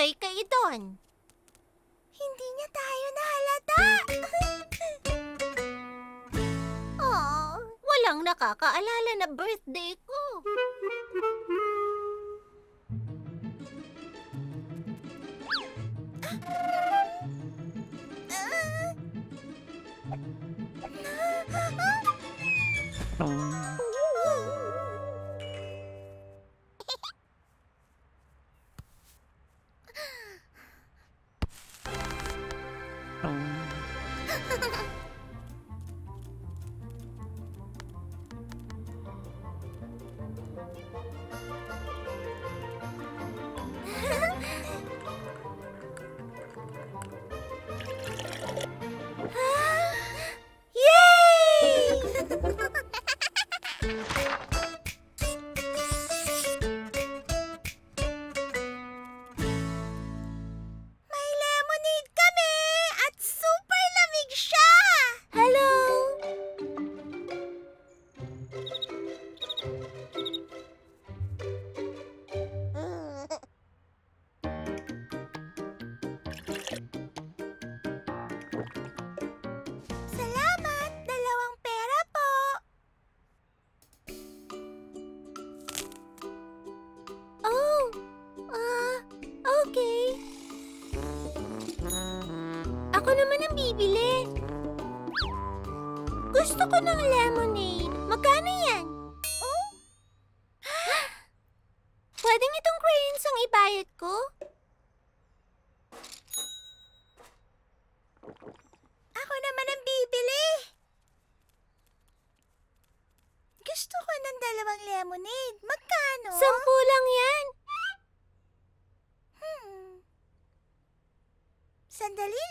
Nag-enjoy kayo doon. Hindi niya tayo nahalata. oh, walang nakakaalala na birthday ko. Yay! Bibili. Gusto ko ng lemonade. Magkano yan? Oh? Pwedeng itong crayons ang ibayad ko? Ako naman ang bibili. Gusto ko ng dalawang lemonade. Magkano? Sampu lang yan. Hmm. Sandali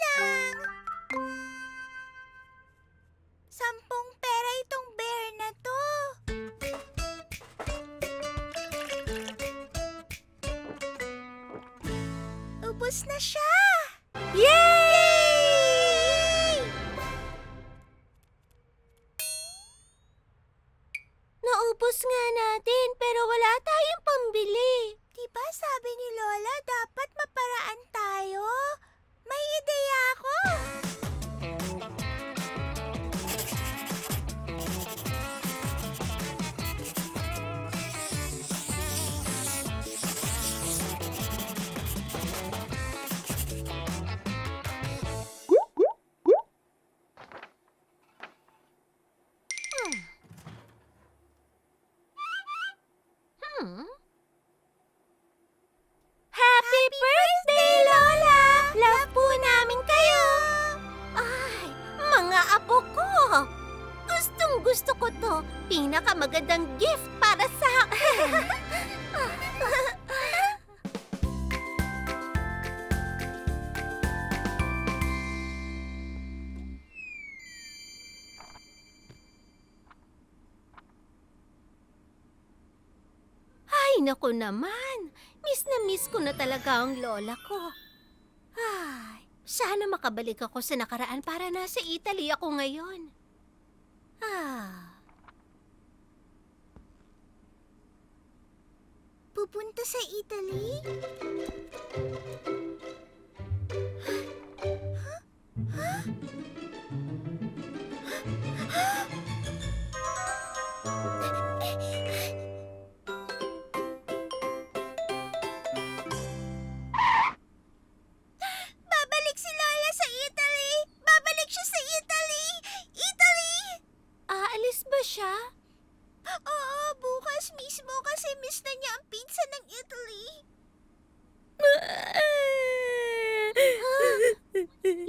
Ubus na siya! Yay! Naubos nga natin pero wala tayong pambili. Diba sabi ni Lola dapat Pinakamagandang gift para sa akin. Ay, naku naman. Miss na miss ko na talaga ang lola ko. Ay, sana makabalik ako sa nakaraan para nasa Italy ako ngayon. Ah. Pupunta sa Italy?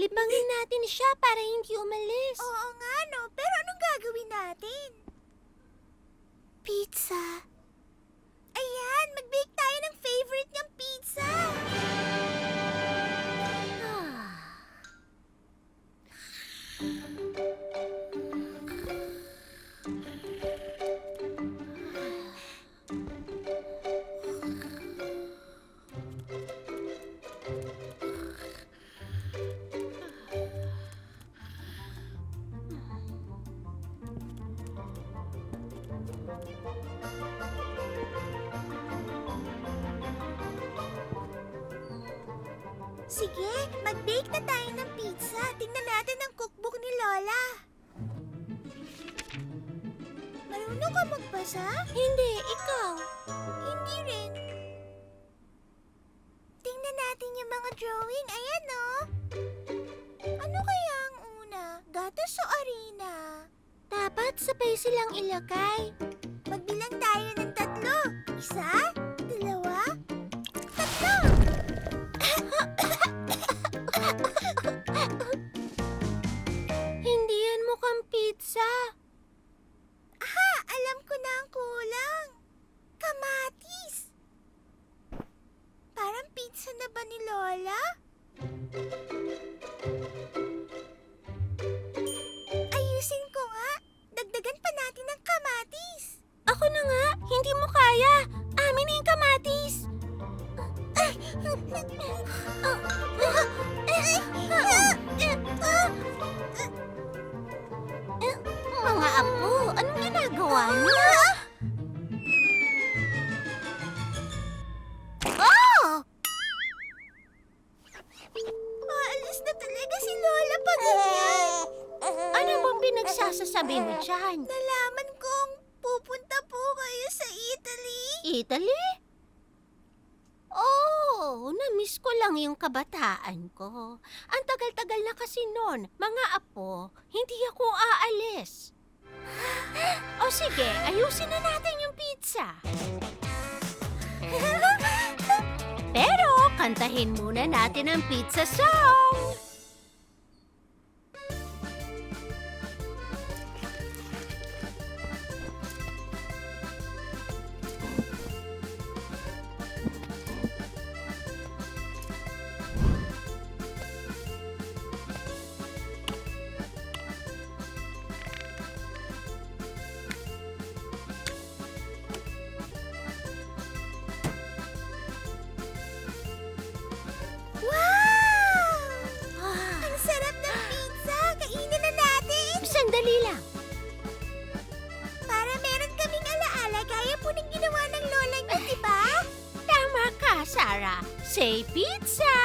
Libangin natin siya para hindi umalis. Oo nga no, pero anong gagawin natin? Pizza. Ayan, mag-bake tayo ng favorite niyang pizza. Sige, mag-bake na tayo ng pizza. Tingnan natin ang cookbook ni Lola. Marunong ka magbasa? Hindi, ikaw. Hindi rin. Tingnan natin yung mga drawing. Ayan, oh. Ano kaya ang una? Gatos o arena? Dapat sabay silang ilagay. Magbilang tayo ba ni Lola? Ayusin ko nga. Dagdagan pa natin ng kamatis. Ako na nga, hindi mo kaya. Amin na yung kamatis. Mga apo, anong ginagawa niyo? Si Lola pag ganyan. Ano bang pinagsasasabi mo dyan? Nalaman kong pupunta po kayo sa Italy. Italy? Oh, na-miss ko lang yung kabataan ko. Ang tagal-tagal na kasi noon, mga apo, hindi ako aalis. O sige, ayusin na natin yung pizza. Pero kantahin muna natin ang pizza song. Say pizza!